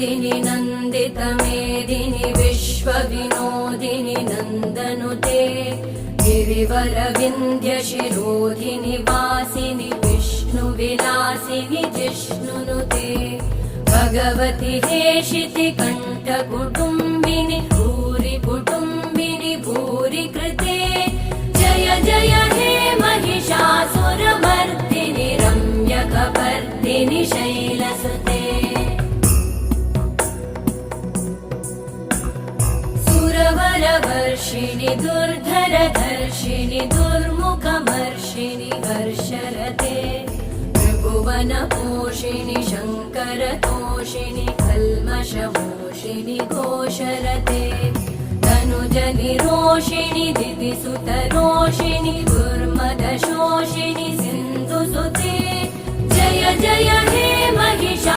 नर्दिनि नन्दितमेदिनि विश्वविनोदिनि नन्दनुते गिरिवरविन्द्यशिरोधिनि वासिनि विष्णुविलासिनि जिष्णुनुते भगवति हेशिति कण्ठकुटुम्बिनि भूरि कुटुम्बिनि भूरि कृते जय जय हे महिषासुरमर्दिनि रम्यकपर्दिनि शैलसुते सुरवरवर्षिणि दुर्धरधर्षिणि दुर्मुखमर्षिणि हर्षरते त्रिभुवनपोषिणि शङ्करतोषिणि कल्मषमोषिणि घोषरते तनुजनिरोषिणि दिदिसुतरोषिणि दुर्मदशोषिणि